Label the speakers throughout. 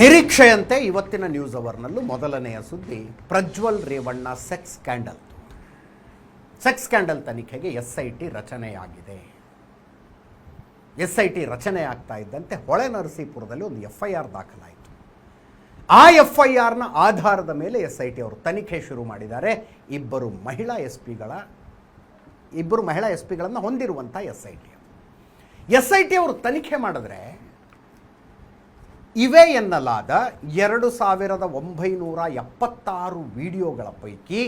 Speaker 1: ನಿರೀಕ್ಷೆಯಂತೆ ಇವತ್ತಿನ ನ್ಯೂಸ್ ಅವರ್ನಲ್ಲೂ ಮೊದಲನೆಯ ಸುದ್ದಿ, Prajwal Revanna sex scandal sex scandal ತನಿಖೆಗೆ ಎಸ್ ಐ ಟಿ ರಚನೆಯಾಗಿದೆ. ಎಸ್ ಐ ಟಿ ರಚನೆ ಆಗ್ತಾ ಇದ್ದಂತೆ ಹೊಳೆ ನರಸೀಪುರದಲ್ಲಿ ಒಂದು ಎಫ್ ಐ ಆರ್ ದಾಖಲಾಯಿತು. ಆ ಎಫ್ ಐ ಆರ್ನ ಆಧಾರದ ಮೇಲೆ ಎಸ್ ಐ ಟಿ ಅವರು ತನಿಖೆ ಶುರು ಮಾಡಿದ್ದಾರೆ. ಇಬ್ಬರು ಮಹಿಳಾ ಎಸ್ ಪಿಗಳ ಇಬ್ಬರು ಮಹಿಳಾ ಎಸ್ ಪಿಗಳನ್ನು ಹೊಂದಿರುವಂಥ S I T S I T ಅವರು ತನಿಖೆ ಮಾಡಿದ್ರೆ ಇವೆ ಎನ್ನಲಾದ ಎರಡು ಸಾವಿರದ ಒಂಬೈನೂರ ಎಪ್ಪತ್ತಾರು ವಿಡಿಯೋಗಳ ಪೈಕಿ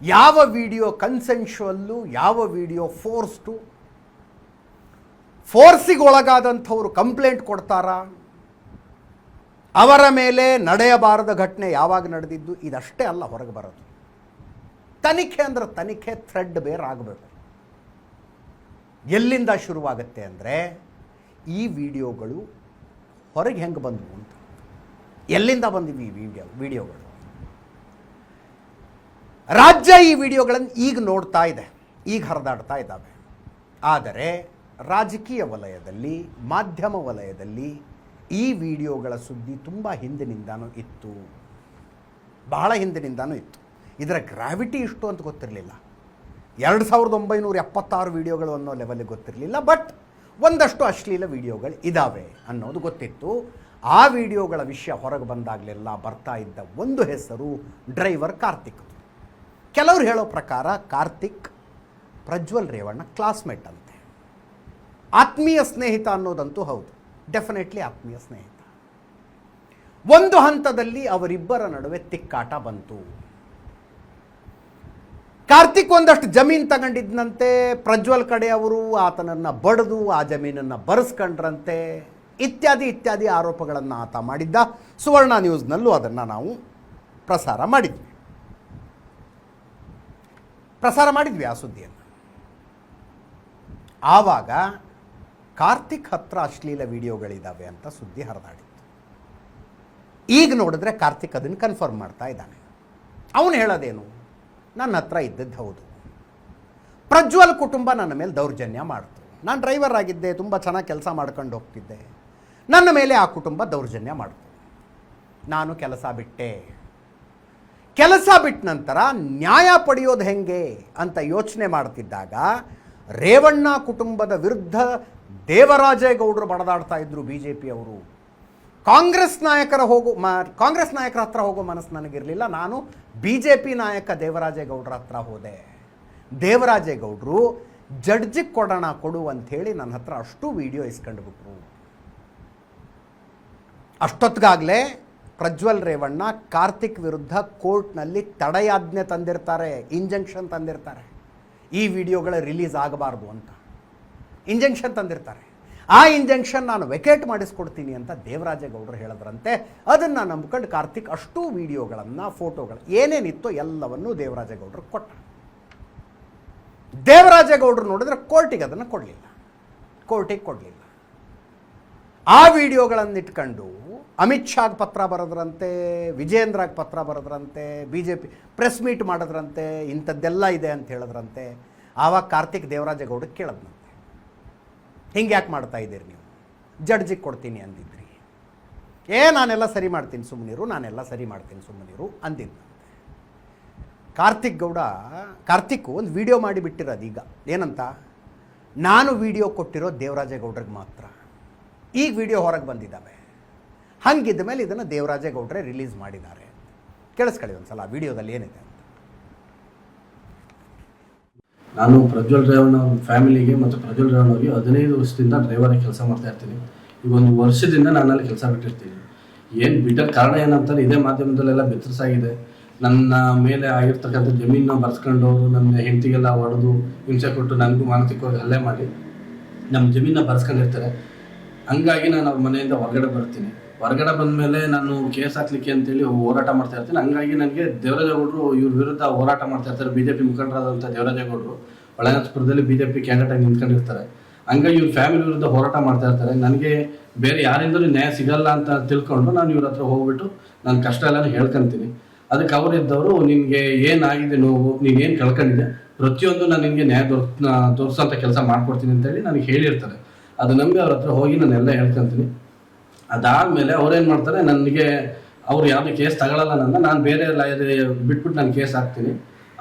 Speaker 1: ಯಾವ ವಿಡಿಯೋ ಕನ್ಸೆನ್ಶುವಲ್ಲು, ಯಾವ ವಿಡಿಯೋ ಫೋರ್ಸ್ಟು ಫೋರ್ಸಿಗೆ ಒಳಗಾದಂಥವ್ರು ಕಂಪ್ಲೇಂಟ್ ಕೊಡ್ತಾರಾ? ಅವರ ಮೇಲೆ ನಡೆಯಬಾರದ ಘಟನೆ ಯಾವಾಗ ನಡೆದಿದ್ದು? ಇದಷ್ಟೇ ಅಲ್ಲ, ಹೊರಗೆ ಬರೋದು. ತನಿಖೆ ಅಂದ್ರೆ ತನಿಖೆ, ಥ್ರೆಡ್ ಬೇರ್ ಆಗಬೇಕು. ಎಲ್ಲಿಂದ ಶುರುವಾಗುತ್ತೆ ಅಂದರೆ ಈ ವಿಡಿಯೋಗಳು ಹೊರಗೆ ಹೆಂಗೆ ಬಂದವು ಅಂತ. ಎಲ್ಲಿಂದ ಬಂದಿವಿ ಈ ವಿಡಿಯೋ ವಿಡಿಯೋಗಳು? ರಾಜ್ಯ ಈ ವಿಡಿಯೋಗಳನ್ನು ಈಗ ನೋಡ್ತಾ ಇದೆ, ಈಗ ಹರಿದಾಡ್ತಾ ಇದ್ದಾವೆ. ಆದರೆ ರಾಜಕೀಯ ವಲಯದಲ್ಲಿ, ಮಾಧ್ಯಮ ವಲಯದಲ್ಲಿ ಈ ವಿಡಿಯೋಗಳ ಸುದ್ದಿ ತುಂಬ ಹಿಂದಿನಿಂದಾನೂ ಇತ್ತು. ಬಹಳ ಹಿಂದಿನಿಂದಾನೂ ಇತ್ತು. ಇದರ ಗ್ರಾವಿಟಿ ಇಷ್ಟು ಅಂತ ಗೊತ್ತಿರಲಿಲ್ಲ. ಎರಡು ಸಾವಿರದ ಒಂಬೈನೂರ ಎಪ್ಪತ್ತಾರು ವಿಡಿಯೋಗಳು ಅನ್ನೋ ಲೆವೆಲ್ಗೆ ಗೊತ್ತಿರಲಿಲ್ಲ ಬಟ್ ಒಂದಷ್ಟು ಅಶ್ಲೀಲ ವಿಡಿಯೋಗಳು ಇದ್ದಾವೆ ಅನ್ನೋದು ಗೊತ್ತಿತ್ತು. ಆ ವಿಡಿಯೋಗಳ ವಿಷಯ ಹೊರಗೆ ಬಂದಾಗಲೆಲ್ಲ ಬರ್ತಾ ಇದ್ದ ಒಂದು ಹೆಸರು ಡ್ರೈವರ್ ಕಾರ್ತಿಕ್. ಕೆಲವರು ಹೇಳೋ ಪ್ರಕಾರ ಕಾರ್ತಿಕ್ ಪ್ರಜ್ವಲ್ ರೇವಣ್ಣ ಕ್ಲಾಸ್ಮೇಟ್ ಅಂತೆ. ಆತ್ಮೀಯ ಸ್ನೇಹಿತ ಅನ್ನೋದಂತೂ ಹೌದು. ಡೆಫಿನೆಟ್ಲಿ ಆತ್ಮೀಯ ಸ್ನೇಹಿತ. ಒಂದು ಹಂತದಲ್ಲಿ ಅವರಿಬ್ಬರ ನಡುವೆ ತಿಕ್ಕಾಟ ಬಂತು. ಕಾರ್ತಿಕ್ ಒಂದಷ್ಟು ಜಮೀನು ತಗೊಂಡಿದ್ದಂತೆ ಪ್ರಜ್ವಲ್ ಕಡೆ ಅವರು ಆತನನ್ನು ಬಡಿದು, ಆ ಜಮೀನನ್ನು ಬರೆಸ್ಕೊಂಡ್ರಂತೆ. ಇತ್ಯಾದಿ ಇತ್ಯಾದಿ ಆರೋಪಗಳನ್ನು ಆತ ಮಾಡಿದ್ದ. ಸುವರ್ಣ ನ್ಯೂಸ್ನಲ್ಲೂ ಅದನ್ನು ನಾವು ಪ್ರಸಾರ ಮಾಡಿದ್ವಿ. ಪ್ರಸಾರ ಮಾಡಿದ್ವಿ ಆ ಸುದ್ದಿಯನ್ನು. ಆವಾಗ ಕಾರ್ತಿಕ್ ಹತ್ರ ಅಶ್ಲೀಲ ವಿಡಿಯೋಗಳಿದ್ದಾವೆ ಅಂತ ಸುದ್ದಿ ಹರಿದಾಡಿತ್ತು. ಈಗ ನೋಡಿದ್ರೆ ಕಾರ್ತಿಕ್ ಅದನ್ನು ಕನ್ಫರ್ಮ್ ಮಾಡ್ತಾ ಇದ್ದಾನೆ. ಅವನು ಹೇಳೋದೇನು? ನನ್ನ ಹತ್ರ ಇದ್ದದ್ದು ಹೌದು. ಪ್ರಜ್ವಲ್ ಕುಟುಂಬ ನನ್ನ ಮೇಲೆ ದೌರ್ಜನ್ಯ ಮಾಡಿತು. ನಾನು ಡ್ರೈವರ್ ಆಗಿದ್ದೆ, ತುಂಬ ಚೆನ್ನಾಗಿ ಕೆಲಸ ಮಾಡ್ಕೊಂಡು ಹೋಗ್ತಿದ್ದೆ. ನನ್ನ ಮೇಲೆ ಆ ಕುಟುಂಬ ದೌರ್ಜನ್ಯ ಮಾಡ್ತು. ನಾನು ಕೆಲಸ ಬಿಟ್ಟೆ. ಕೆಲಸ ಬಿಟ್ಟ ನಂತರ ನ್ಯಾಯ ಪಡೆಯೋದು ಹೆಂಗೆ ಅಂತ ಯೋಚನೆ ಮಾಡ್ತಿದ್ದಾಗ ರೇವಣ್ಣ ಕುಟುಂಬದ ವಿರುದ್ಧ ದೇವರಾಜೇಗೌಡರು ಬಡದಾಡ್ತಾ ಇದ್ರು ಬಿ ಜೆ ಪಿಯವರು ಕಾಂಗ್ರೆಸ್ ನಾಯಕರ ಹೋಗು ಮ, ಕಾಂಗ್ರೆಸ್ ನಾಯಕರ ಹತ್ರ ಹೋಗೋ ಮನಸ್ಸು ನನಗಿರಲಿಲ್ಲ. ನಾನು ಬಿ ಜೆ ಪಿ ನಾಯಕ ದೇವರಾಜೇಗೌಡರ ಹತ್ರ ಹೋದೆ. ದೇವರಾಜೇಗೌಡರು ಜಡ್ಜಿಗೆ ಕೊಡೋಣ ಕೊಡು ಅಂಥೇಳಿ ನನ್ನ ಹತ್ರ ಅಷ್ಟು ವಿಡಿಯೋ ಇಸ್ಕೊಂಡ್ಬಿಟ್ರು. ಅಷ್ಟೊತ್ತಿಗಾಗಲೇ ಪ್ರಜ್ವಲ್ ರೇವಣ್ಣ ಕಾರ್ತಿಕ್ ವಿರುದ್ಧ ಕೋರ್ಟ್ನಲ್ಲಿ ತಡೆಯಾಜ್ಞೆ ತಂದಿರ್ತಾರೆ ಇಂಜಂಕ್ಷನ್ ತಂದಿರ್ತಾರೆ. ಈ ವಿಡಿಯೋಗಳ ರಿಲೀಸ್ ಆಗಬಾರ್ದು ಅಂತ. ಇಂಜಂಕ್ಷನ್ ತಂದಿರ್ತಾರೆ. ಆ ಇಂಜೆಕ್ಷನ್ ನಾನು ವೆಕೇಟ್ ಮಾಡಿಸ್ಕೊಡ್ತೀನಿ ಅಂತ ದೇವರಾಜೇಗೌಡರು ಹೇಳಿದ್ರಂತೆ. ಅದನ್ನು ನಂಬ್ಕೊಂಡು ಕಾರ್ತಿಕ್ ಅಷ್ಟು ವಿಡಿಯೋಗಳನ್ನು, ಫೋಟೋಗಳು, ಏನೇನಿತ್ತೋ ಎಲ್ಲವನ್ನೂ ದೇವರಾಜೇಗೌಡರು ಕೊಟ್ಟ. ದೇವರಾಜೇಗೌಡರು ನೋಡಿದ್ರೆ ಕೋರ್ಟಿಗೆ ಅದನ್ನು ಕೊಡಲಿಲ್ಲ. ಕೋರ್ಟಿಗೆ ಕೊಡಲಿಲ್ಲ. ಆ ವಿಡಿಯೋಗಳನ್ನು ಇಟ್ಕೊಂಡು ಅಮಿತ್ ಶಾಗ್ ಪತ್ರ ಬರೆದ್ರಂತೆ, ವಿಜೇಂದ್ರಾಗ್ ಪತ್ರ ಬರೆದ್ರಂತೆ B J P press meet ಮಾಡಿದ್ರಂತೆ, ಇಂಥದ್ದೆಲ್ಲ ಇದೆ ಅಂತ ಹೇಳಿದ್ರಂತೆ. ಆವಾಗ ಕಾರ್ತಿಕ್ ದೇವರಾಜೇಗೌಡ ಕೇಳದ್ನಂತೆ. ಹಿಂಗೆ ಯಾಕೆ ಮಾಡ್ತಾ ಇದ್ದೀರಿ ನೀವು? ಜಡ್ಜಿಗೆ ಕೊಡ್ತೀನಿ ಅಂದಿದ್ರಿ. ಏ, ನಾನೆಲ್ಲ ಸರಿ ಮಾಡ್ತೀನಿ ಸುಮ್ಮನಿರು ನಾನೆಲ್ಲ ಸರಿ ಮಾಡ್ತೀನಿ ಸುಮ್ಮನಿರು ಅಂದಿದ್ದಂತೆ ಕಾರ್ತಿಕ್ ಗೌಡ, ಕಾರ್ತಿಕ್ ಒಂದು ವಿಡಿಯೋ ಮಾಡಿ ಬಿಟ್ಟಿರೋದು ಈಗ. ಏನಂತ? ನಾನು ವಿಡಿಯೋ ಕೊಟ್ಟಿರೋ ದೇವರಾಜೇಗೌಡ್ರಿಗೆ ಮಾತ್ರ. ಈಗ ವಿಡಿಯೋ ಹೊರಗೆ ಬಂದಿದ್ದಾವೆ. ಹಂಗಿದ್ದ ಮೇಲೆ ಇದನ್ನು ದೇವರಾಜೇಗೌಡ್ರೆ ರಿಲೀಸ್ ಮಾಡಿದ್ದಾರೆ ಕೇಳಿಸ್ಕೊಳ್ಳಿ ಒಂದು ಸಲ ವಿಡಿಯೋದಲ್ಲಿ ಏನಿದೆ ಅಂತ
Speaker 2: ನಾನು ಪ್ರಜ್ವಲ್ ರೇವಣ್ಣ ಅವ್ರ ಫ್ಯಾಮಿಲಿಗೆ ಮತ್ತು ಪ್ರಜ್ವಲ್ ರೇವಣ್ಣ ಅವರಿಗೆ ಹದಿನೈದು ವರ್ಷದಿಂದ ಡ್ರೈವರ್ ಕೆಲಸ ಮಾಡ್ತಾ ಇರ್ತೀನಿ. ಈಗ ಒಂದು ವರ್ಷದಿಂದ ನಾನು ಅಲ್ಲಿ ಕೆಲಸ ಬಿಟ್ಟಿರ್ತೀನಿ. ಏನು ಬಿಟ್ಟ ಕಾರಣ ಏನಂತಾರೆ ಇದೇ ಮಾಧ್ಯಮದಲ್ಲೆಲ್ಲ ಬೆತ್ತರಿಸಾಗಿದೆ ನನ್ನ ಮೇಲೆ ಆಗಿರ್ತಕ್ಕಂಥ ಜಮೀನ ಬರ್ಸ್ಕೊಂಡು ನನ್ನ ಹೆಂಡತಿಗೆಲ್ಲ ಹೊಡೆದು, ಹಿಂಸೆ ಕೊಟ್ಟು ನನಗೂ ಮಾನಸಿಕವಾಗಿ ಹಲ್ಲೆ ಮಾಡಿ ನಮ್ಮ ಜಮೀನ ಬರ್ಸ್ಕೊಂಡಿರ್ತಾರೆ. ಹಂಗಾಗಿ ನಾನು ಅವ್ರ ಮನೆಯಿಂದ ಹೊರಗಡೆ ಬರ್ತೀನಿ. ಹೊರಗಡೆ ಬಂದಮೇಲೆ ನಾನು ಕೇಸ್ ಹಾಕ್ಲಿಕ್ಕೆ ಅಂತೇಳಿ ಹೋರಾಟ ಮಾಡ್ತಾ ಇರ್ತೀನಿ. ಹಂಗಾಗಿ ನನಗೆ ದೇವರಾಜೇಗೌಡರು ಇವ್ರ ವಿರುದ್ಧ ಹೋರಾಟ ಮಾಡ್ತಾ ಇರ್ತಾರೆ. ಬಿ ಜೆ ಪಿ ಮುಖಂಡರಾದಂಥ ದೇವರಾಜೇಗೌಡರು. ಒಳನಾಥಪುರದಲ್ಲಿ ಬಿ ಜೆ ಪಿ ಕ್ಯಾಂಡಿಡೇಟ್ ಆಗಿ ನಿಂತ್ಕೊಂಡಿರ್ತಾರೆ. ಹಂಗಾಗಿ ಇವ್ರ ಫ್ಯಾಮಿಲಿ ವಿರುದ್ಧ ಹೋರಾಟ ಮಾಡ್ತಾ ಇರ್ತಾರೆ. ನನಗೆ ಬೇರೆ ಯಾರಿಂದಲೂ ನ್ಯಾಯ ಸಿಗಲ್ಲ ಅಂತ ತಿಳ್ಕೊಂಡು ನಾನು ಇವ್ರ ಹತ್ರ ಹೋಗ್ಬಿಟ್ಟು ನನ್ನ ಕಷ್ಟ ಎಲ್ಲ ಹೇಳ್ಕೊಂತೀನಿ. ಅದಕ್ಕೆ ಅವರಿದ್ದವರು ನಿನಗೆ ಏನಾಗಿದೆ ನೋವು? ನೀವು ಏನು ಕಳ್ಕೊಂಡಿದೆ ಪ್ರತಿಯೊಂದು ನಾನು ನಿನಗೆ ನ್ಯಾಯ ದೊರ ತೋರಿಸೋಂಥ ಕೆಲಸ ಮಾಡ್ಕೊಡ್ತೀನಿ ಅಂತೇಳಿ ನನಗೆ ಹೇಳಿರ್ತಾರೆ. ಅದು ನಂಬಿ ಅವ್ರ ಹತ್ರ ಹೋಗಿ ನಾನೆಲ್ಲ ಹೇಳ್ಕೊಂತೀನಿ. ಅದಾದ್ಮೇಲೆ ಏನು ಮಾಡ್ತಾರೆ, ನನಗೆ ಅವ್ರು ಯಾವ್ದು ಕೇಸ್ ತಗೊಳ್ಳಲ್ಲ ನನ್ನ, ನಾನು ಬೇರೆ ಲಾಯರ್ ಬಿಟ್ಬಿಟ್ಟು ನಾನು ಕೇಸ್ ಹಾಕ್ತೀನಿ.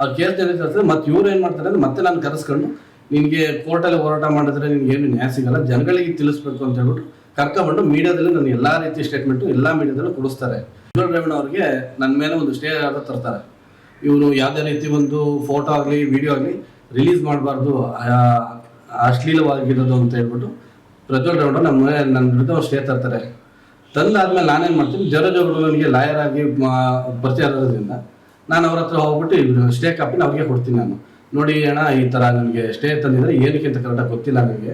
Speaker 2: ಆ ಕೇಸ್ ಮತ್ತೆ ಇವ್ರು ಏನ್ ಮಾಡ್ತಾರೆ ಅಂದ್ರೆ ಮತ್ತೆ ನಾನು ಕರೆಸ್ಕೊಂಡು ನಿನ್ಗೆ ಕೋರ್ಟಲ್ಲಿ ಹೋರಾಟ ಮಾಡಿದ್ರೆ ನಿನ್ಗೆ ಏನು ನ್ಯಾಯ ಸಿಗಲ್ಲ, ಜನಗಳಿಗೆ ತಿಳಿಸ್ಬೇಕು ಅಂತ ಹೇಳ್ಬಿಟ್ಟು ಕರ್ಕೊಂಡು ಮೀಡಿಯಾದಲ್ಲಿ ನಾನು ಎಲ್ಲಾ ರೀತಿ ಸ್ಟೇಟ್ಮೆಂಟು ಎಲ್ಲಾ ಮೀಡಿಯಾದಲ್ಲೂ ಕೊಡಿಸ್ತಾರೆ. ರೇವಣ್ಣ ಅವ್ರಿಗೆ ನನ್ನ ಮೇಲೆ ಒಂದು ಸ್ಟೇ ಆಗ ತರ್ತಾರೆ. ಇವರು ಯಾವುದೇ ರೀತಿ ಒಂದು ಫೋಟೋ ಆಗಲಿ ವಿಡಿಯೋ ಆಗಲಿ ರಿಲೀಸ್ ಮಾಡಬಾರ್ದು ಅಶ್ಲೀಲವಾಗಿರೋದು ಅಂತ ಹೇಳ್ಬಿಟ್ಟು ಪ್ರಜ್ವಲ್ ರೇವಣ್ಣ ನಮ್ಮ ನನ್ನ ವಿರುದ್ಧ ಸ್ಟೇ ತರ್ತಾರೆ. ತಂದಾದ್ಮೇಲೆ ನಾನೇನು ಮಾಡ್ತೀನಿ ಜವರಾಜ್ ನನಗೆ ಲಾಯರ್ ಆಗಿ ಪರಿಚಯ ಇರೋದ್ರಿಂದ ನಾನು ಅವ್ರ ಹತ್ರ ಹೋಗ್ಬಿಟ್ಟು ಸ್ಟೇ ಕಾಪಿನ ಅವ್ರಿಗೆ ಕೊಡ್ತೀನಿ ನಾನು. ನೋಡಿ ಅಣ್ಣ, ಈ ಥರ ನನಗೆ ಸ್ಟೇ ತಂದಿದ್ದಾರೆ ಏನಕ್ಕೆ ಅಂತ ಕರೆಕ್ಟಾಗಿ ಗೊತ್ತಿಲ್ಲ ನನಗೆ.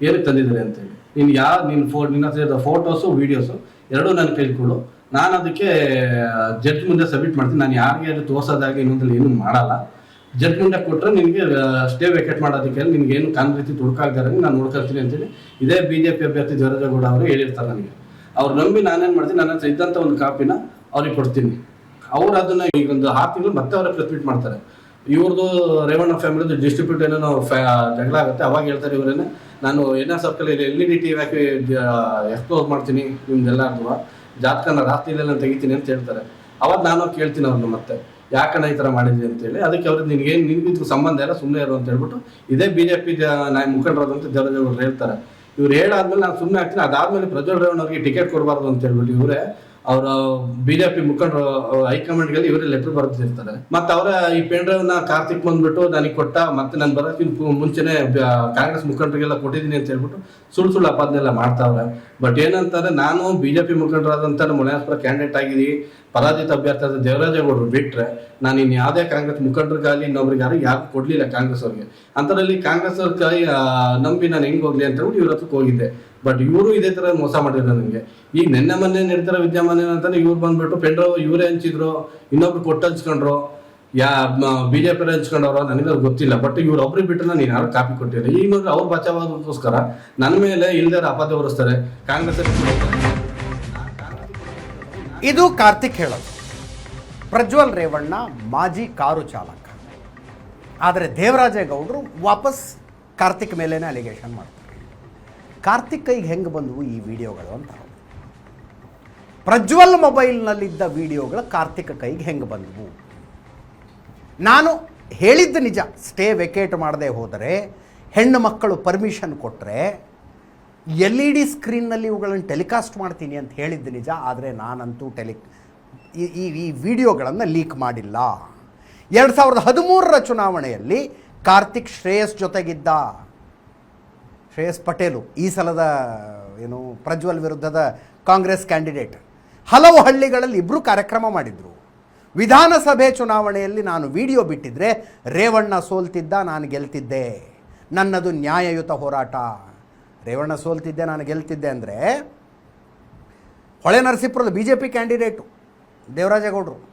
Speaker 2: ಏನಕ್ಕೆ ತಂದಿದ್ದಾರೆ ಅಂತೇಳಿ. ನೀನು ಯಾವ ನಿನ್ನ ಫೋ, ನಿನ್ನ ಹತ್ರ ಫೋಟೋಸು ವೀಡಿಯೋಸು ಎರಡೂ ನನ್ನ ಕೈಲಿ ಕೊಡು. ನಾನು ಅದಕ್ಕೆ ಜಡ್ಜ್ ಮುಂದೆ ಸಬ್ಮಿಟ್ ಮಾಡ್ತೀನಿ. ನಾನು ಯಾರಿಗೆ ಅದು ತೋರ್ಸೋದಾಗಿ ಇನ್ನೊಂದಲ್ಲಿ ಏನೂ ಮಾಡಲ್ಲ. ಜಡ್ಜ್ ಮುಂದೆ ಕೊಟ್ಟರೆ ನಿಮಗೆ ಸ್ಟೇ ವೇಕೆಟ್ ಮಾಡೋದಕ್ಕೆ ನಿಮ್ಗೆ ಏನು ಕಾನ್ ರೀತಿ ತುಡುಕಾಗ್ದಾರೆ ನಾನು ನೋಡ್ಕೊಳ್ತೀನಿ ಅಂತೇಳಿ ಇದೇ ಬಿ ಜೆ ಪಿ ಅಭ್ಯರ್ಥಿ ಜವರಾಜಗೌಡ ಅವರು ಹೇಳಿರ್ತಾರೆ ನನಗೆ. ಅವ್ರು ನಂಬಿ ನಾನೇನು ಮಾಡ್ತೀನಿ? ನನ್ನ ಹತ್ರ ಇದ್ದಂಥ ಒಂದು ಕಾಪಿನ ಅವ್ರಿಗೆ ಕೊಡ್ತೀನಿ. ಅವ್ರು ಅದನ್ನ ಈಗ ಒಂದು ಆರು ತಿಂಗಳು ಮತ್ತೆ ಅವರೇ ಪ್ರೆಸ್ ಮಾಡ್ತಾರೆ. ಇವ್ರದ್ದು ರೇವಣ್ಣ ಫ್ಯಾಮಿಲಿದು ಡಿಸ್ಟ್ರಿಬ್ಯೂಟ್ ಏನೋ ಜಗಳ ಆಗುತ್ತೆ. ಅವಾಗ ಹೇಳ್ತಾರೆ ಇವರೇನೆ, ನಾನು N S circle L E D T ಹಾಕಿ ಎಕ್ಸ್ಪ್ಲೋರ್ ಮಾಡ್ತೀನಿ, ನಿಮ್ದೆಲ್ಲ ಅಥವಾ ಜಾತಕನ ನಾನು ತೆಗಿತೀನಿ ಅಂತ ಹೇಳ್ತಾರೆ. ಅವಾಗ ನಾನು ಕೇಳ್ತೀನಿ ಅವ್ರನ್ನ ಮತ್ತೆ, ಯಾಕಣ್ಣ ಈ ಥರ ಮಾಡಿದ್ವಿ ಅಂತೇಳಿ ಅದಕ್ಕೆ ಅವ್ರಿಗೆ ನಿನ್ಗೆ ನಿನ್ಗಿದ್ರು ಸಂಬಂಧ ಇಲ್ಲ ಸುಮ್ಮನೆ ಇರು ಅಂತ ಹೇಳ್ಬಿಟ್ಟು ಇದೇ ಬಿ ಜೆ ಪಿ ಅಂತ ಮುಖಂಡರಾದಂತ ದೇವರಾಜ್ ಹೇಳ್ತಾರೆ. ಇವ್ರು ಹೇಳಾದ್ಮೇಲೆ ನಾನು ಸುಮ್ಮನೆ ಆಗ್ತೀನಿ ಅದಾದ್ಮೇಲೆ ಪ್ರಜ್ವಲ್ ರೇವಣ್ಣ ಅವ್ರಿಗೆ ಟಿಕೆಟ್ ಕೊಡಬಾರ್ದು ಅಂತ ಹೇಳ್ಬಿಟ್ಟು ಇವರೇ ಅವರ ಬಿಜೆಪಿ ಮುಖಂಡರು ಹೈಕಮಾಂಡ್ಗೆ ಇವರೇ ಲೆಟರ್ ಬರ್ತಿರ್ತಾರೆ ಮತ್ತೆ ಅವರ ಈ ಪೆನ್ ಡ್ರೈವ್ ಕಾರ್ತಿಕ್ ಬಂದ್ಬಿಟ್ಟು ನನಗೆ ಕೊಟ್ಟ, ಮತ್ತೆ ನಾನು ಬರೋಕ್ಕಿಂತ ಮುಂಚೆನೆ ಕಾಂಗ್ರೆಸ್ ಮುಖಂಡರಿಗೆಲ್ಲ ಕೊಟ್ಟಿದ್ದೀನಿ ಅಂತ ಹೇಳ್ಬಿಟ್ಟು ಸುಳ್ಳು ಸುಳ್ಳು ಅಪಾದನೆಲ್ಲ ಮಾಡ್ತಾವ್ರೆ. ಬಟ್ ಏನಂತಾರೆ, ನಾನು ಬಿಜೆಪಿ ಮುಖಂಡರಾದಂತ ಮುನಿಯಾಸ್ಪುರ ಕ್ಯಾಂಡಿಡೇಟ್ ಆಗಿದ್ದೀವಿ ಪರಾಜಿತ ಅಭ್ಯರ್ಥಿ ದೇವರಾಜೇಗೌಡರು ಬಿಟ್ರೆ ನಾನು ಇನ್ನು ಯಾವುದೇ ಕಾಂಗ್ರೆಸ್ ಮುಖಂಡರಿಗಾಗಲಿ ಇನ್ನೊಬ್ರಿಗೆ ಯಾರು ಯಾರು ಕೊಡ್ಲಿಲ್ಲ ಕಾಂಗ್ರೆಸ್ ಅವ್ರಿಗೆ. ಅಂತರಲ್ಲಿ ಕಾಂಗ್ರೆಸ್ ಅವ್ರ ಕೈ ನಂಬಿ ನಾನು ಹೆಂಗ್ ಹೋಗ್ಲಿ ಅಂತ ಹೇಳ್ಬಿಟ್ಟು ಇವ್ರ ಹತ್ರಕ್ಕೆ ಹೋಗಿದ್ದೆ. ಬಟ್ ಇವರು ಇದೇ ತರ ಮೋಸ ಮಾಡಿದ್ರು ನನಗೆ. ಈಗ ನಿನ್ನೆ ಮೊನ್ನೆ ನಡೀತಾರ ವಿದ್ಯಮಾನ ಏನಂತಾನೆ ಇವ್ರು ಬಂದ್ಬಿಟ್ಟು ಪೆಂಡ್ರವ್ ಇವರೇ ಹಂಚಿದ್ರು, ಇನ್ನೊಬ್ರು ಕೊಟ್ಟು ಹಂಚ್ಕೊಂಡ್ರು, ಯಾ ಬಿಜೆಪಿ ಹಂಚ್ಕೊಂಡವ್ರು ನನಗೆ ಗೊತ್ತಿಲ್ಲ. ಬಟ್ ಇವ್ರು ಒಬ್ರಿಗೆ ಬಿಟ್ಟು ನಾನು ಯಾರು ಕಾಪಿ ಕೊಟ್ಟಿಲ್ಲ. ಈಗ ನೋಡ್ರಿ ಅವ್ರು ಬಚಾವಾದಕ್ಕೋಸ್ಕರ ನನ್ನ ಮೇಲೆ ಇಲ್ದೇ ಅಪಾದ ಹೊರಿಸ್ತಾರೆ. ಕಾಂಗ್ರೆಸ್
Speaker 1: ಇದು ಕಾರ್ತಿಕ್ ಹೇಳೋದು. ಪ್ರಜ್ವಲ್ ರೇವಣ್ಣ ಮಾಜಿ ಕಾರು ಚಾಲಕ. ಆದರೆ ದೇವರಾಜೇಗೌಡರು ವಾಪಸ್ ಕಾರ್ತಿಕ್ ಮೇಲೇನೆ ಅಲಿಗೇಷನ್ ಮಾಡ್ತಾರೆ. ಕಾರ್ತಿಕ್ ಕೈಗೆ ಹೆಂಗೆ ಬಂದವು ಈ ವಿಡಿಯೋಗಳು ಅಂತ. ಪ್ರಜ್ವಲ್ ಮೊಬೈಲ್ನಲ್ಲಿದ್ದ ವಿಡಿಯೋಗಳು ಕಾರ್ತಿಕ್ ಕೈಗೆ ಹೆಂಗೆ ಬಂದವು. ನಾನು ಹೇಳಿದ್ದು ನಿಜ, ಸ್ಟೇ ವೆಕೇಟ್ ಮಾಡದೆ ಹೋದರೆ, ಹೆಣ್ಣು ಮಕ್ಕಳು ಪರ್ಮಿಷನ್ ಕೊಟ್ಟರೆ ಎಲ್ ಇ ಡಿ ಸ್ಕ್ರೀನ್ನಲ್ಲಿ ಇವುಗಳನ್ನು ಟೆಲಿಕಾಸ್ಟ್ ಮಾಡ್ತೀನಿ ಅಂತ ಹೇಳಿದ್ದು ನಿಜ, ಆದರೆ ನಾನಂತೂ ಟೆಲಿ ಈ ಈ ವಿಡಿಯೋಗಳನ್ನು ಲೀಕ್ ಮಾಡಿಲ್ಲ. ಎರಡು ಸಾವಿರದ ಹದಿಮೂರರ ಚುನಾವಣೆಯಲ್ಲಿ ಕಾರ್ತಿಕ್ ಶ್ರೇಯಸ್ ಜೊತೆಗಿದ್ದ. ಶ್ರೇಯಸ್ ಪಟೇಲು ಈ ಸಲದ, ಏನು, ಪ್ರಜ್ವಲ್ ವಿರುದ್ಧದ ಕಾಂಗ್ರೆಸ್ ಕ್ಯಾಂಡಿಡೇಟ್. ಹಲವು ಹಳ್ಳಿಗಳಲ್ಲಿ ಇಬ್ಬರು ಕಾರ್ಯಕ್ರಮ ಮಾಡಿದರು. ವಿಧಾನಸಭೆ ಚುನಾವಣೆಯಲ್ಲಿ ನಾನು ವಿಡಿಯೋ ಬಿಟ್ಟಿದ್ರೆ, ರೇವಣ್ಣ ಸೋಲ್ತಿದ್ದ, ನಾನು ಗೆಲ್ತಿದ್ದೆ. ನನ್ನದು ನ್ಯಾಯಯುತ ಹೋರಾಟ. ರೇವಣ್ಣ ಸೋಲ್ತಿದ್ದೆ, ನಾನು ಗೆಲ್ತಿದ್ದೆ ಅಂದರೆ, ಹೊಳೆ ನರಸೀಪುರದ ಬಿ ಜೆ ಪಿ ಕ್ಯಾಂಡಿಡೇಟು ದೇವರಾಜೇಗೌಡರು.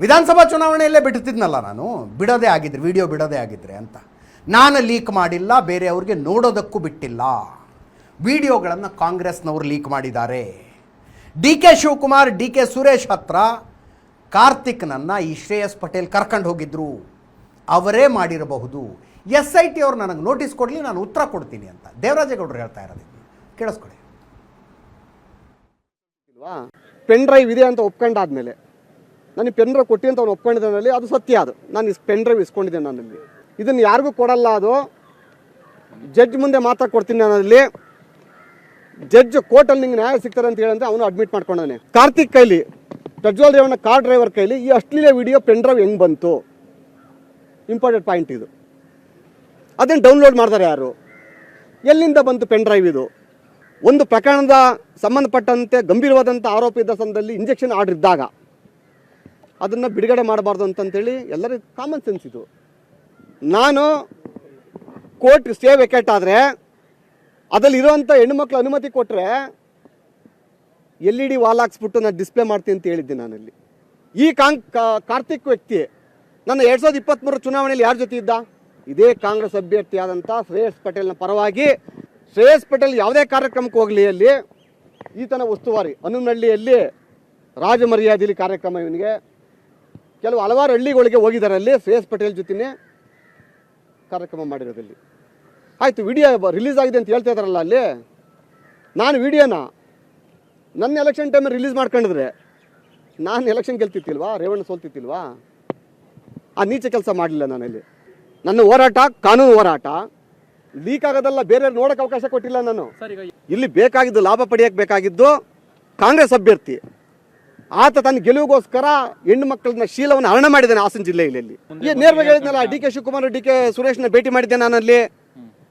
Speaker 1: ವಿಧಾನಸಭಾ ಚುನಾವಣೆಯಲ್ಲೇ ಬಿಡ್ತಿದ್ನಲ್ಲ ನಾನು, ಬಿಡೋದೇ ಆಗಿದ್ರೆ, ವಿಡಿಯೋ ಬಿಡೋದೇ ಆಗಿದ್ರೆ ಅಂತ. ನಾನು ಲೀಕ್ ಮಾಡಿಲ್ಲ ಬೇರೆಯವ್ರಿಗೆ ನೋಡೋದಕ್ಕೂ ಬಿಟ್ಟಿಲ್ಲ. ವಿಡಿಯೋಗಳನ್ನು ಕಾಂಗ್ರೆಸ್ನವರು ಲೀಕ್ ಮಾಡಿದ್ದಾರೆ. D K Shivakumar, D K Suresh ಹತ್ರ ಕಾರ್ತಿಕ್ನನ್ನು ಈ ಶ್ರೇಯಸ್ ಪಟೇಲ್ ಕರ್ಕೊಂಡು ಹೋಗಿದ್ರು. ಅವರೇ ಮಾಡಿರಬಹುದು. ಎಸ್ ಐ ಟಿ ಅವ್ರು ನನಗೆ ನೋಟಿಸ್ ಕೊಡಲಿ, ನಾನು ಉತ್ತರ ಕೊಡ್ತೀನಿ ಅಂತ. ದೇವರಾಜೇಗೌಡರು ಹೇಳ್ತಾ ಇರೋದು ಕೇಳಿಸ್ಕೊಳ್ಳಿ
Speaker 3: ಪೆನ್ ಡ್ರೈವ್ ಇದೆ ಅಂತ ಒಪ್ಕೊಂಡಾದ್ಮೇಲೆ, ನನಗೆ ಪೆನ್ ಡ್ರೈವ್ ಕೊಟ್ಟಿ ಅಂತ ಅವ್ನು ಒಪ್ಕೊಂಡಿದ್ದಾನಲ್ಲಿ, ಅದು ಸತ್ಯ ಅದು. ನಾನು ಪೆನ್ ಡ್ರೈವ್ ಇಸ್ಕೊಂಡಿದ್ದೆ ನಾನಲ್ಲಿ. ಇದನ್ನು ಯಾರಿಗೂ ಕೊಡಲ್ಲ ಅದು. ಜಡ್ಜ್ ಮುಂದೆ ಮಾತ್ರ ಕೊಡ್ತೀನಿ ನಾನಲ್ಲಿ. ಜಡ್ಜ್ ಕೋರ್ಟಲ್ಲಿ ನಿಂಗೆ ನ್ಯಾಯ ಸಿಗ್ತಾರೆ ಅಂತ ಹೇಳಂದ್ರೆ ಅವನು ಅಡ್ಮಿಟ್ ಮಾಡ್ಕೊಂಡಾನೆ ಕಾರ್ತಿಕ್ ಕೈಲಿ, ಪ್ರಜ್ವಲ್ ರೇವಣ್ಣ ಕಾರ್ ಡ್ರೈವರ್ ಕೈಲಿ ಈ ಅಶ್ಲೀಲ ವಿಡಿಯೋ ಪೆನ್ ಡ್ರೈವ್ ಹೆಂಗೆ ಬಂತು? ಇಂಪಾರ್ಟೆಂಟ್ ಪಾಯಿಂಟ್ ಇದು. ಅದನ್ನು ಡೌನ್ಲೋಡ್ ಮಾಡ್ತಾರೆ ಯಾರು? ಎಲ್ಲಿಂದ ಬಂತು ಪೆನ್ ಡ್ರೈವ್ ಇದು? ಒಂದು ಪ್ರಕರಣದ ಸಂಬಂಧಪಟ್ಟಂತೆ ಗಂಭೀರವಾದಂಥ ಆರೋಪ ಇದ್ದ ಸಂದರ್ಭದಲ್ಲಿ ಇಂಜೆಕ್ಷನ್ ಆರ್ಡರ್ ಇದ್ದಾಗ. ಅದನ್ನು ಬಿಡುಗಡೆ ಮಾಡಬಾರ್ದು ಅಂತಂತೇಳಿ ಎಲ್ಲರಿಗೂ ಕಾಮನ್ ಸೆನ್ಸ್ ಇದು. ನಾನು ಕೋರ್ಟ್ ಸ್ಟೇ ವೆಕೆಟ್ ಆದರೆ ಅದರಲ್ಲಿರುವಂಥ ಹೆಣ್ಣು ಹೆಣ್ಣುಮಕ್ಳು ಅನುಮತಿ ಕೊಟ್ಟರೆ ಎಲ್ ಇ ಡಿ ವಾಲ್ ಹಾಕ್ಸ್ಬಿಟ್ಟು ನಾನು ಡಿಸ್ಪ್ಲೇ ಮಾಡ್ತೀನಿ ಅಂತ ಹೇಳಿದ್ದೆ ನಾನಲ್ಲಿ. ಈ ಕಾಂಗ್ ಕಾರ್ತಿಕ್ ವ್ಯಕ್ತಿ, ನನ್ನ ಎರಡು ಸಾವಿರದ ಇಪ್ಪತ್ತ್ಮೂರು ಚುನಾವಣೆಯಲ್ಲಿ ಯಾರ ಜೊತೆ ಇದ್ದ? ಇದೇ ಕಾಂಗ್ರೆಸ್ ಅಭ್ಯರ್ಥಿಯಾದಂಥ ಶ್ರೇಯಸ್ ಪಟೇಲ್ನ ಪರವಾಗಿ ಶ್ರೇಯಸ್ ಪಟೇಲ್ ಯಾವುದೇ ಕಾರ್ಯಕ್ರಮಕ್ಕೆ ಹೋಗಲಿ ಅಲ್ಲಿ, ಈತನ ಉಸ್ತುವಾರಿ ಹನುಮನಹಳ್ಳಿಯಲ್ಲಿ ರಾಜಮರ್ಯಾದಿಲಿ ಕಾರ್ಯಕ್ರಮ ಇವನಿಗೆ. ಕೆಲವು ಹಲವಾರು ಹಳ್ಳಿಗಳಿಗೆ ಹೋಗಿದ್ದಾರೆ ಅಲ್ಲಿ ಶ್ರೇಯಸ್ ಪಟೇಲ್ ಜೊತೆನೇ. ಕಾರ್ಯಕ್ರಮ ಮಾಡಿರೋದಲ್ಲಿ. ಆಯಿತು ವಿಡಿಯೋ ರಿಲೀಸ್ ಆಗಿದೆ ಅಂತ ಹೇಳ್ತಾ ಇದ್ದಾರಲ್ಲ ಅಲ್ಲಿ? ನಾನು ವಿಡಿಯೋನ ನನ್ನ ಎಲೆಕ್ಷನ್ ಟೈಮಲ್ಲಿ ರಿಲೀಸ್ ಮಾಡ್ಕೊಂಡಿದ್ರೆ ನಾನು ಎಲೆಕ್ಷನ್ ಗೆಲ್ತಿತ್ತಿಲ್ವಾ ರೇವಣ್ಣ ಸೋಲ್ತಿತ್ತಿಲ್ವಾ ಆ ನೀಚ ಕೆಲಸ ಮಾಡಲಿಲ್ಲ ನಾನಲ್ಲಿ. ನನ್ನ ಹೋರಾಟ ಕಾನೂನು ಹೋರಾಟ ಲೀಕ್ ಆಗೋದಲ್ಲ ಬೇರೆ ನೋಡೋಕೆ ಅವಕಾಶ ಕೊಟ್ಟಿಲ್ಲ ನಾನು. ಇಲ್ಲಿ ಬೇಕಾಗಿದ್ದು ಲಾಭ ಪಡೆಯಕ್ಕೆ ಬೇಕಾಗಿದ್ದು ಕಾಂಗ್ರೆಸ್ ಅಭ್ಯರ್ಥಿ. ಆತ ತನ್ನ ಗೆಲುವಿಗೋಸ್ಕರ ಹೆಣ್ಣು ಮಕ್ಕಳನ್ನ ಶೀಲವನ್ನು ಹರಣ ಮಾಡಿದ್ದಾನೆ ಹಾಸನ ಜಿಲ್ಲೆಯಲ್ಲಿ. ಈ ನೇರವಾಗಿ ಹೇಳಿದ್ನಲ್ಲ D K Shivakumar D K ಸುರೇಶ್ನ ಭೇಟಿ ಮಾಡಿದ್ದೆ ನಾನಲ್ಲಿ.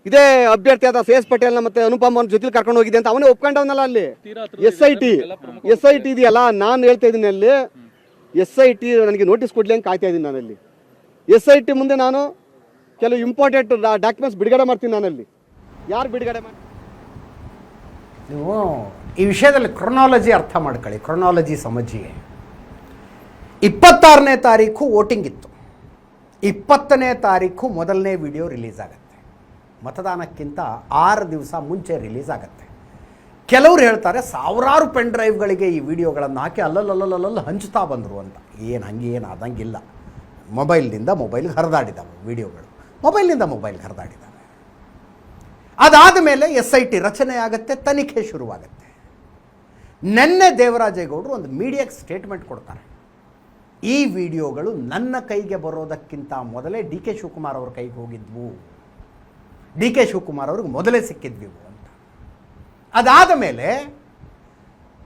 Speaker 3: ಇದೇ ಅಭ್ಯರ್ಥಿ ಆದ ಪಟೇಲ್ನ ಮತ್ತೆ ಅನುಪಮ್ ಅವ್ರ ಜೊತೆ ಕರ್ಕೊಂಡು ಹೋಗಿದ್ದೆ ಅಂತ ಅವನೇ ಒಪ್ಕೊಂಡವನಲ್ಲ ಅಲ್ಲಿ. S I T S I T ಇದೆಯಲ್ಲ ನಾನು ಹೇಳ್ತಾ ಇದ್ದೀನಿ ಅಲ್ಲಿ. ಎಸ್ ಐ ಟಿ ನನಗೆ ನೋಟಿಸ್ ಕೊಡ್ಲಿ ಅಂತ ಕಾಯ್ತಾ ಇದ್ದೀನಿ ನಾನಲ್ಲಿ. ಎಸ್ ಐ ಟಿ ಮುಂದೆ ನಾನು ಕೆಲವು ಇಂಪಾರ್ಟೆಂಟ್ ಡಾಕ್ಯುಮೆಂಟ್ಸ್ ಬಿಡುಗಡೆ ಮಾಡ್ತೀನಿ ನಾನಲ್ಲಿ. ಯಾರು ಬಿಡುಗಡೆ ಮಾಡಿ
Speaker 1: ನೀವು ಈ ವಿಷಯದಲ್ಲಿ ಕ್ರೊನಾಲಜಿ ಅರ್ಥ ಮಾಡ್ಕೊಳ್ಳಿ. ಕ್ರೊನಾಲಜಿ ಸಮಜಿ. ಇಪ್ಪತ್ತಾರನೇ ತಾರೀಕು ವೋಟಿಂಗ್ ಇತ್ತು. ಇಪ್ಪತ್ತನೇ ತಾರೀಕು ಮೊದಲನೇ ವಿಡಿಯೋ ರಿಲೀಸ್ ಆಗುತ್ತೆ. ಮತದಾನಕ್ಕಿಂತ ಆರು ದಿವಸ ಮುಂಚೆ ರಿಲೀಸ್ ಆಗುತ್ತೆ. ಕೆಲವರು ಹೇಳ್ತಾರೆ ಸಾವಿರಾರು ಪೆನ್ ಡ್ರೈವ್ಗಳಿಗೆ ಈ ವಿಡಿಯೋಗಳನ್ನು ಹಾಕಿ ಅಲ್ಲಲ್ಲಲ್ಲಲ್ಲ ಹಂಚ್ತಾ ಬಂದರು ಅಂತ. ಏನು ಹಂಗೆ ಏನು ಆದಂಗಿಲ್ಲ. ಮೊಬೈಲ್ನಿಂದ ಮೊಬೈಲ್ಗೆ ಹರಿದಾಡಿದ್ದಾವೆ ವಿಡಿಯೋಗಳು ಮೊಬೈಲ್ನಿಂದ ಮೊಬೈಲ್ಗೆ ಹರಿದಾಡಿದ್ದಾವೆ ಅದಾದ ಮೇಲೆ ಎಸ್ ಐ ಟಿ ರಚನೆ ಆಗುತ್ತೆ ತನಿಖೆ ಶುರುವಾಗುತ್ತೆ. ನೆನ್ನೆ ದೇವರಾಜೇಗೌಡರು ಒಂದು ಮೀಡಿಯಾಕ್ಕೆ ಸ್ಟೇಟ್ಮೆಂಟ್ ಕೊಡ್ತಾರೆ. ಈ ವಿಡಿಯೋಗಳು ನನ್ನ ಕೈಗೆ ಬರೋದಕ್ಕಿಂತ ಮೊದಲೇ ಡಿ ಕೆ ಶಿವಕುಮಾರ್ ಅವ್ರ ಕೈಗೆ ಹೋಗಿದ್ವು. ಡಿ ಕೆ ಶಿವಕುಮಾರ್ ಅವ್ರಿಗೆ ಮೊದಲೇ ಸಿಕ್ಕಿದ್ವಿ ಅಂತ. ಅದಾದ ಮೇಲೆ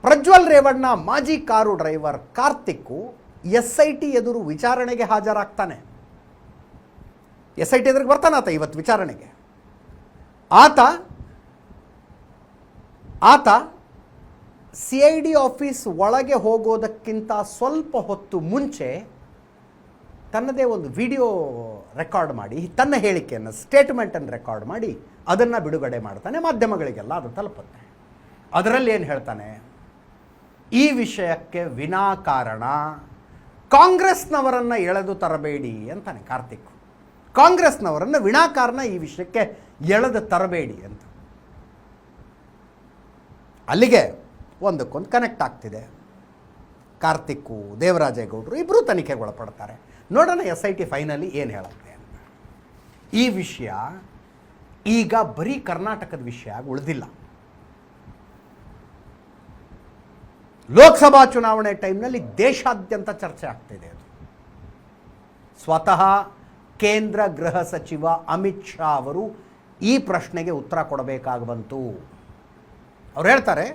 Speaker 1: ಪ್ರಜ್ವಲ್ ರೇವಣ್ಣ, ಮಾಜಿ car driver Karthik S I T ಎದುರು ವಿಚಾರಣೆಗೆ ಹಾಜರಾಗ್ತಾನೆ. ಎಸ್ ಐ ಟಿ ಎದುರಿಗೆ ಬರ್ತಾನೆ ಆತ ಇವತ್ತು ವಿಚಾರಣೆಗೆ. ಆತ ಆತ ಸಿ ಐ ಡಿ ಆಫೀಸ್ ಒಳಗೆ ಹೋಗೋದಕ್ಕಿಂತ ಸ್ವಲ್ಪ ಹೊತ್ತು ಮುಂಚೆ ತನ್ನದೇ ಒಂದು ವಿಡಿಯೋ ರೆಕಾರ್ಡ್ ಮಾಡಿ, ತನ್ನ ಹೇಳಿಕೆಯನ್ನು ಸ್ಟೇಟ್ಮೆಂಟನ್ನು ರೆಕಾರ್ಡ್ ಮಾಡಿ ಅದನ್ನು ಬಿಡುಗಡೆ ಮಾಡ್ತಾನೆ, ಮಾಧ್ಯಮಗಳಿಗೆಲ್ಲ ಅದು ತಲುಪುತ್ತೆ. ಅದರಲ್ಲಿ ಏನು ಹೇಳ್ತಾನೆ? ಈ ವಿಷಯಕ್ಕೆ ವಿನಾಕಾರಣ ಕಾಂಗ್ರೆಸ್ನವರನ್ನು ಎಳೆದು ತರಬೇಡಿ ಅಂತಾನೆ ಕಾರ್ತಿಕ್. ಕಾಂಗ್ರೆಸ್ನವರನ್ನು ವಿನಾಕಾರಣ ಈ ವಿಷಯಕ್ಕೆ ಎಳೆದು ತರಬೇಡಿ ಅಂತ. ಅಲ್ಲಿಗೆ ಒಂದಕ್ಕೊಂದು ಕನೆಕ್ಟ್ ಆಗ್ತಿದೆ. ಕಾರ್ತಿಕ್ಕು, ದೇವರಾಜೇಗೌಡರು ಇಬ್ಬರೂ ತನಿಖೆಗೆ ಒಳಪಡ್ತಾರೆ ನೋಡೋಣ ಎಸ್ ಐ ಟಿ ಫೈನಲಿ ಏನು ಹೇಳುತ್ತೆ ಅಂತ. ಈ ವಿಷಯ ಈಗ ಬರೀ ಕರ್ನಾಟಕದ ವಿಷಯ ಉಳಿದಿಲ್ಲ. ಲೋಕಸಭಾ ಚುನಾವಣೆ ಟೈಮ್ನಲ್ಲಿ ದೇಶಾದ್ಯಂತ ಚರ್ಚೆ ಆಗ್ತಿದೆ ಅದು. ಸ್ವತಃ ಕೇಂದ್ರ ಗೃಹ ಸಚಿವ ಅಮಿತ್ ಶಾ ಅವರು ಈ ಪ್ರಶ್ನೆಗೆ ಉತ್ತರ ಕೊಡಬೇಕಾಗಿ ಬಂತು. ಅವ್ರು ಹೇಳ್ತಾರೆ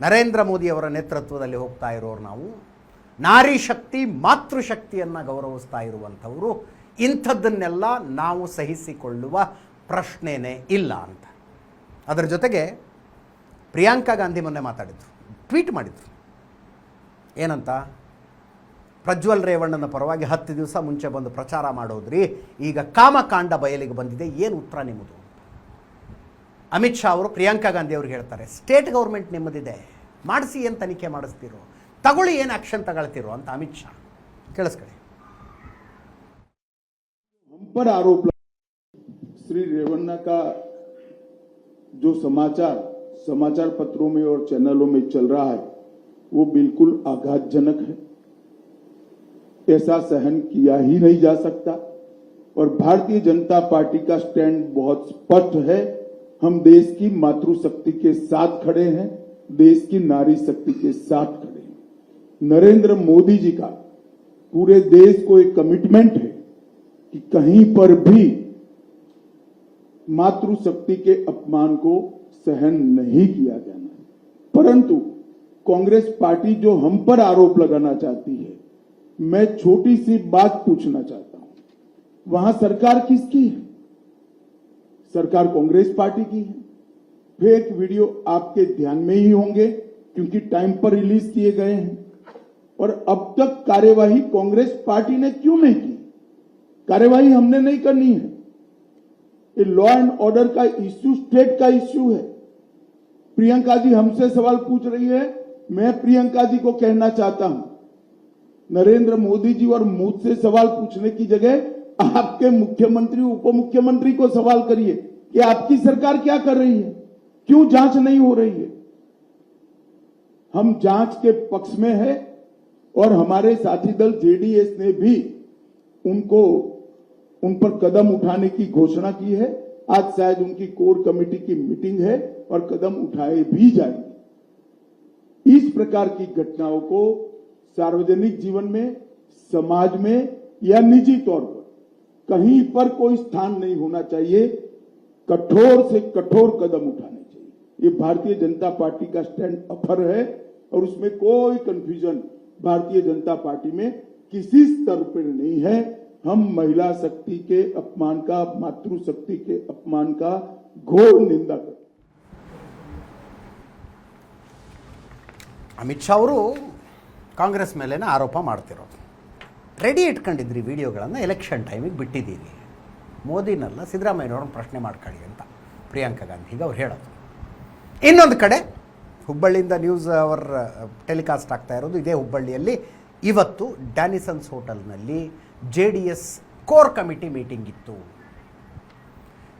Speaker 1: ನರೇಂದ್ರ ಮೋದಿಯವರ ನೇತೃತ್ವದಲ್ಲಿ ಹೋಗ್ತಾ ಇರೋರು ನಾವು. ನಾರಿ ಶಕ್ತಿ ಮಾತೃಶಕ್ತಿಯನ್ನು ಗೌರವಿಸ್ತಾ ಇರುವಂಥವರು. ಇಂಥದ್ದನ್ನೆಲ್ಲ ನಾವು ಸಹಿಸಿಕೊಳ್ಳುವ ಪ್ರಶ್ನೆನೇ ಇಲ್ಲ ಅಂತ. ಅದರ ಜೊತೆಗೆ ಪ್ರಿಯಾಂಕಾ ಗಾಂಧಿ ಮೊನ್ನೆ ಮಾತಾಡಿದ್ರು, ಟ್ವೀಟ್ ಮಾಡಿದ್ರು. ಏನಂತ? ಪ್ರಜ್ವಲ್ ರೇವಣ್ಣನ ಪರವಾಗಿ ಹತ್ತು ದಿವಸ ಮುಂಚೆ ಬಂದು ಪ್ರಚಾರ ಮಾಡೋದ್ರಿ, ಈಗ ಕಾಮಕಾಂಡ ಬಯಲಿಗೆ ಬಂದಿದೆ, ಏನು ಉತ್ತರ ನಿಮ್ಮದು? ಅಮಿತ್ ಶಾ ಅವರು ಪ್ರಿಯಾಂಕಾ ಗಾಂಧಿ ಅವ್ರಿಗೆ ಹೇಳ್ತಾರೆ ಸ್ಟೇಟ್ ಗೌರ್ಮೆಂಟ್ ನಿಮ್ಮದಿದೆ ಮಾಡಿಸಿ ಏನು ತನಿಖೆ ಮಾಡಿಸ್ತೀರೋ ತಗೊಳ್ಳಿ ಏನು ಆ್ಯಕ್ಷನ್ ತಗೊಳ್ತೀರೋ ಅಂತ ಅಮಿತ್ ಶಾ ಕೇಳಿಸ್ಕೊಳ್ಳಿ
Speaker 4: हम पर आरोप लगा श्री रेवन्ना का जो समाचार समाचार पत्रों में और चैनलों में चल रहा है वो बिल्कुल आघातजनक है ऐसा सहन किया ही नहीं जा सकता और भारतीय जनता पार्टी का स्टैंड बहुत स्पष्ट है हम देश की मातृशक्ति के साथ खड़े हैं, देश की नारी शक्ति के साथ खड़े हैं। नरेंद्र मोदी जी का पूरे देश को एक कमिटमेंट है कि कहीं पर भी मातृशक्ति के अपमान को सहन नहीं किया जाना परंतु कांग्रेस पार्टी जो हम पर आरोप लगाना चाहती है, मैं छोटी सी बात पूछना चाहता हूँ। वहाँ सरकार किसकी है? सरकार कांग्रेस पार्टी की है। फेक वीडियो आपके ध्यान में ही होंगे, क्योंकि टाइम पर रिलीज़ किए गए हैं। और अब तक कार्यवाही कांग्रेस पार्टी ने क्यों नहीं की? कार्यवाही हमने नहीं करनी है। ये लॉ एंड ऑर्डर का इश्यू स्टेट का इश्यू है। प्रियंका जी हमसे सवाल पूछ रही है। मैं प्रियंका जी को कहना चाहता हूँ। नरेंद्र मोदी जी और मुझसे सवाल पूछने की जगह आपके मुख्यमंत्री उप मुख्यमंत्री को सवाल करिए कि आपकी सरकार क्या कर रही है? क्यों जाँच नहीं हो रही है? हम जाँच के पक्ष में है और हमारे साथी दल जेडीएस ने भी उनको, उन पर कदम उठाने की घोषणा की है। आज शायद उनकी कोर कमेटी की मीटिंग है और कदम उठाए भी जाएँगे। इस प्रकार की घटनाओं को सार्वजनिक जीवन में, समाज में या निजी तौर पर कहीं पर कोई स्थान नहीं होना चाहिए कठोर से कठोर कदम उठाने चाहिए ये भारतीय जनता पार्टी का स्टैंड अफर है और उसमें कोई कंफ्यूजन भारतीय जनता पार्टी में किसी स्तर पर नहीं है हम महिला शक्ति के अपमान का मातृशक्ति के अपमान का घोर निंदा करते हैं।
Speaker 1: ಅಮಿತ್ ಶಾ ಅವರು ಕಾಂಗ್ರೆಸ್ ಮೇಲೇ ಆರೋಪ ಮಾಡ್ತಿರೋದು ರೆಡಿ ಇಟ್ಕೊಂಡಿದ್ರಿ ವಿಡಿಯೋಗಳನ್ನು ಎಲೆಕ್ಷನ್ ಟೈಮಿಗೆ ಬಿಟ್ಟಿದ್ದೀರಿ. ಮೋದಿನಲ್ಲ ಸಿದ್ದರಾಮಯ್ಯನವ್ರನ್ನ ಪ್ರಶ್ನೆ ಮಾಡ್ಕೊಳ್ಳಿ ಅಂತ ಪ್ರಿಯಾಂಕಾ ಗಾಂಧಿಗೆ ಅವ್ರು ಹೇಳೋದು. ಇನ್ನೊಂದು ಕಡೆ ಹುಬ್ಬಳ್ಳಿಯಿಂದ ನ್ಯೂಸ್ ಅವರ್ ಟೆಲಿಕಾಸ್ಟ್ ಆಗ್ತಾ ಇರೋದು ಇದೇ ಹುಬ್ಬಳ್ಳಿಯಲ್ಲಿ. ಇವತ್ತು ಡ್ಯಾನಿಸನ್ಸ್ ಹೋಟೆಲ್ನಲ್ಲಿ J D S core committee meeting ಇತ್ತು.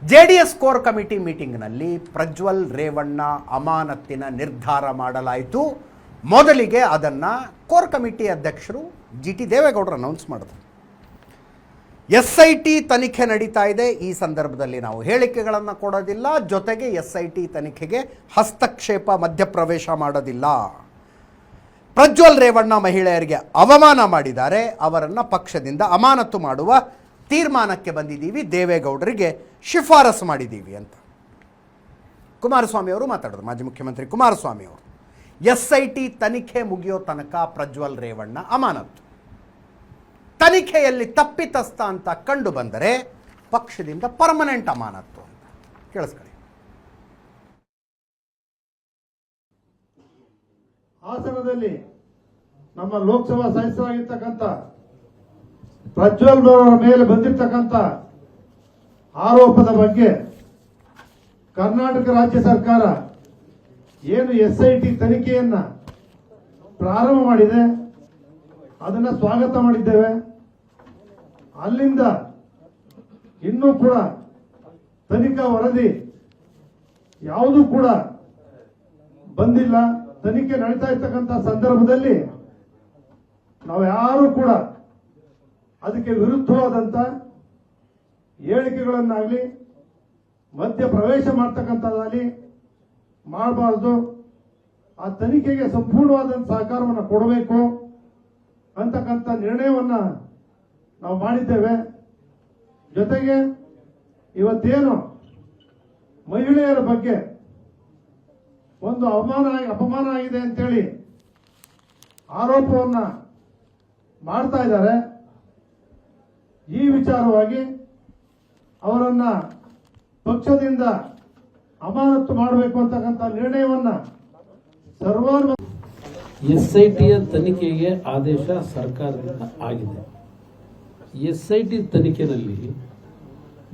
Speaker 1: J D S core committee ಮೀಟಿಂಗ್ನಲ್ಲಿ Prajwal Revanna ಅಮಾನತ್ತಿನ ನಿರ್ಧಾರ ಮಾಡಲಾಯಿತು. ಮೊದಲಿಗೆ ಅದನ್ನು ಕೋರ್ ಕಮಿಟಿ ಅಧ್ಯಕ್ಷರು ಜಿ ಟಿ ದೇವೇಗೌಡರು ಅನೌನ್ಸ್ ಮಾಡಿದ್ರು. ಎಸ್ ಐ ಟಿ ತನಿಖೆ ನಡೀತಾ ಇದೆ. ಈ ಸಂದರ್ಭದಲ್ಲಿ ನಾವು ಹೇಳಿಕೆಗಳನ್ನು ಕೊಡೋದಿಲ್ಲ. ಜೊತೆಗೆ ಎಸ್ ಐ ಟಿ ತನಿಖೆಗೆ ಹಸ್ತಕ್ಷೇಪ ಮಧ್ಯಪ್ರವೇಶ ಮಾಡೋದಿಲ್ಲ. ಪ್ರಜ್ವಲ್ ರೇವಣ್ಣ ಮಹಿಳೆಯರಿಗೆ ಅವಮಾನ ಮಾಡಿದ್ದಾರೆ. ಅವರನ್ನು ಪಕ್ಷದಿಂದ ಅಮಾನತು ಮಾಡುವ ತೀರ್ಮಾನಕ್ಕೆ ಬಂದಿದ್ದೀವಿ. ದೇವೇಗೌಡರಿಗೆ ಶಿಫಾರಸು ಮಾಡಿದ್ದೀವಿ ಅಂತ. ಕುಮಾರಸ್ವಾಮಿ ಅವರು ಮಾತಾಡಿದ್ರು ಮಾಜಿ ಮುಖ್ಯಮಂತ್ರಿ ಕುಮಾರಸ್ವಾಮಿ ಅವರು. ಎಸ್ ಐ ಟಿ ತನಿಖೆ ಮುಗಿಯೋ ತನಕ ಪ್ರಜ್ವಲ್ ರೇವಣ್ಣ ಅಮಾನತು ತನಿಖೆಯಲ್ಲಿ ತಪ್ಪಿತಸ್ಥ ಅಂತ ಕಂಡು ಬಂದರೆ ಪಕ್ಷದಿಂದ ಪರ್ಮನೆಂಟ್ ಅಮಾನತ್ತು ಅಂತ. ಕೇಳಿಸ್ಕೊಳ್ಳಿ.
Speaker 5: ಹಾಸನದಲ್ಲಿ ನಮ್ಮ ಲೋಕಸಭಾ ಸದಸ್ಯರಾಗಿರ್ತಕ್ಕಂಥ ಪ್ರಜ್ವಲ್ ಅವರ ಮೇಲೆ ಬಂದಿರತಕ್ಕಂಥ ಆರೋಪದ ಬಗ್ಗೆ ಕರ್ನಾಟಕ ರಾಜ್ಯ ಸರ್ಕಾರ ಏನು ಎಸ್ ಐ ಟಿ ತನಿಖೆಯನ್ನ ಪ್ರಾರಂಭ ಮಾಡಿದೆ, ಅದನ್ನ ಸ್ವಾಗತ ಮಾಡಿದ್ದೇವೆ. ಅಲ್ಲಿಂದ ಇನ್ನೂ ಕೂಡ ತನಿಖಾ ವರದಿ ಯಾವುದೂ ಕೂಡ ಬಂದಿಲ್ಲ. ತನಿಖೆ ನಡೀತಾ ಇರ್ತಕ್ಕಂಥ ಸಂದರ್ಭದಲ್ಲಿ ನಾವು ಯಾರು ಕೂಡ ಅದಕ್ಕೆ ವಿರುದ್ಧವಾದಂತ ಹೇಳಿಕೆಗಳನ್ನಾಗಲಿ ಮಧ್ಯ ಪ್ರವೇಶ ಮಾಡ್ತಕ್ಕಂಥದ್ದಾಗಲಿ ಮಾಡಬಾರ್ದು. ಆ ತನಿಖೆಗೆ ಸಂಪೂರ್ಣವಾದಂತ ಸಹಕಾರವನ್ನು ಕೊಡಬೇಕು ಅಂತಕ್ಕಂಥ ನಿರ್ಣಯವನ್ನ ನಾವು ಮಾಡಿದ್ದೇವೆ. ಜೊತೆಗೆ ಇವತ್ತೇನು ಮಹಿಳೆಯರ ಬಗ್ಗೆ ಒಂದು ಅವಮಾನ ಅಪಮಾನ ಆಗಿದೆ ಅಂತೇಳಿ ಆರೋಪವನ್ನ ಮಾಡ್ತಾ ಇದ್ದಾರೆ. ಈ ವಿಚಾರವಾಗಿ ಅವರನ್ನ ಪಕ್ಷದಿಂದ ಅಮಾನತು ಮಾಡಬೇಕು ಅಂತಕ್ಕಂಥ ನಿರ್ಣಯವನ್ನ ಸರ್ವಾನು
Speaker 6: ಎಸ್ ಐ ಟಿಯ ತನಿಖೆಗೆ ಆದೇಶ ಸರ್ಕಾರದಿಂದ ಆಗಿದೆ. ಎಸ್ ಐ ಟಿ ತನಿಖೆಯಲ್ಲಿ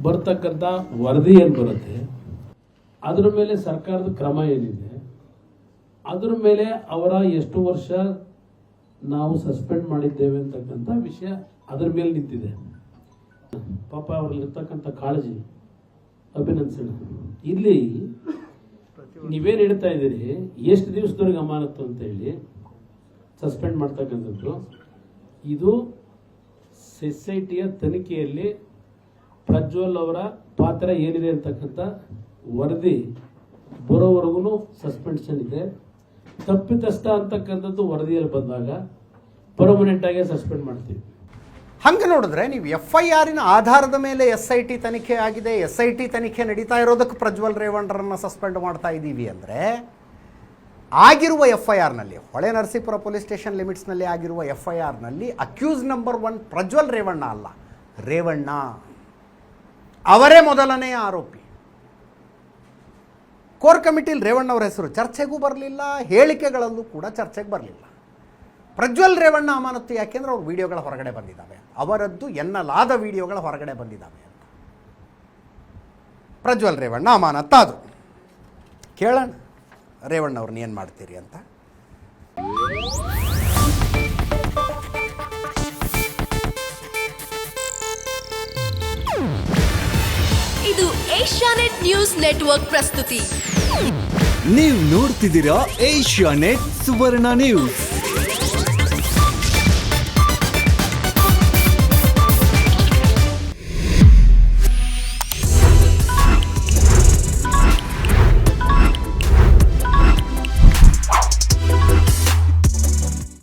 Speaker 6: ಬರ್ತಕ್ಕಂಥ ವರದಿ ಏನು ಬರುತ್ತೆ? ಅದರ ಮೇಲೆ ಸರ್ಕಾರದ ಕ್ರಮ ಏನಿದೆ? ಅದರ ಮೇಲೆ ಅವರ ಎಷ್ಟು ವರ್ಷ ನಾವು ಸಸ್ಪೆಂಡ್ ಮಾಡಿದ್ದೇವೆ ಅಂತಕ್ಕಂಥ ವಿಷಯ ಅದರ ಮೇಲೆ ನಿಂತಿದೆ. ಪಾಪ ಅವರಲ್ಲಿರ್ತಕ್ಕಂಥ ಕಾಳಜಿ ಅಭಿನಂದಿಸೋಣ ಇಲ್ಲಿ ನೀವೇನು ಹೇಳ್ತಾ ಇದ್ದೀರಿ? ಎಷ್ಟು ದಿವಸದವರೆಗೆ ಅಮಾನತ್ತು ಅಂತ ಹೇಳಿ ಸಸ್ಪೆಂಡ್ ಮಾಡ್ತಕ್ಕಂಥದ್ದು. ಇದು ಸೊಸೈಟಿಯ ತನಿಖೆಯಲ್ಲಿ ಪ್ರಜ್ವಲ್ ಅವರ ಪಾತ್ರ ಏನಿದೆ ಅಂತಕ್ಕಂಥ ವರದಿ ಬರೋವರೆಗೂ ಸಸ್ಪೆನ್ಷನ್ ಇದೆ. ತಪ್ಪಿತಸ್ಥ ಅಂತಕ್ಕಂಥದ್ದು ವರದಿಯಲ್ಲಿ ಬಂದಾಗ ಆಗಿ ಸಸ್ಪೆಂಡ್ ಮಾಡ್ತೀವಿ.
Speaker 1: ಹಂಗೆ ನೋಡಿದ್ರೆ ನೀವು ಎಫ್ ಐ ಆರಿನ ಆಧಾರದ ಮೇಲೆ ಎಸ್ ಐ ಟಿ ತನಿಖೆ ಆಗಿದೆ ಎಸ್ ಐ ಟಿ ತನಿಖೆ ನಡೀತಾ ಇರೋದಕ್ಕೆ ಪ್ರಜ್ವಲ್ ರೇವಣ್ಣರನ್ನ ಸಸ್ಪೆಂಡ್ ಮಾಡ್ತಾ ಇದ್ದೀವಿ ಅಂದರೆ, ಆಗಿರುವ F I ಆರ್ನಲ್ಲಿ Hole Narasipura police station ಲಿಮಿಟ್ಸ್ನಲ್ಲಿ ಆಗಿರುವ F I ಆರ್ನಲ್ಲಿ accused number one Prajwal Revanna ಅಲ್ಲ, ರೇವಣ್ಣ. ಅವರೇ ಮೊದಲನೆಯ ಆರೋಪಿ. ಕೋರ್ ಕಮಿಟಿಲಿ ರೇವಣ್ಣ ಅವರ ಹೆಸರು ಚರ್ಚೆಗೂ ಬರಲಿಲ್ಲ, ಹೇಳಿಕೆಗಳಲ್ಲೂ ಕೂಡ ಚರ್ಚೆಗೆ ಬರಲಿಲ್ಲ. ಪ್ರಜ್ವಲ್ ರೇವಣ್ಣ ಅಮಾನತ್ತು ಯಾಕೆಂದ್ರೆ ಅವ್ರ ವಿಡಿಯೋಗಳ ಹೊರಗಡೆ ಬಂದಿದ್ದಾವೆ. ಅವರದ್ದು ಎನ್ನಲಾದ ವಿಡಿಯೋಗಳ ಹೊರಗಡೆ ಬಂದಿದ್ದಾವೆ ಅಂತ. ಪ್ರಜ್ವಲ್ ರೇವಣ್ಣ ಅಮಾನತ್ತಾದರು ಕೇಳೋಣ. ರೇವಣ್ಣ ಅವ್ರನ್ನ ಏನು ಮಾಡ್ತೀರಿ ಅಂತ.
Speaker 7: ಇದು ಏಷ್ಯಾನೆಟ್ ನ್ಯೂಸ್ ನೆಟ್ವರ್ಕ್ ಪ್ರಸ್ತುತಿ.
Speaker 8: ನೀವು ನೋಡ್ತಿದ್ದೀರಾ ಏಷ್ಯಾ ನೆಟ್ ಸುವರ್ಣ ನ್ಯೂಸ್.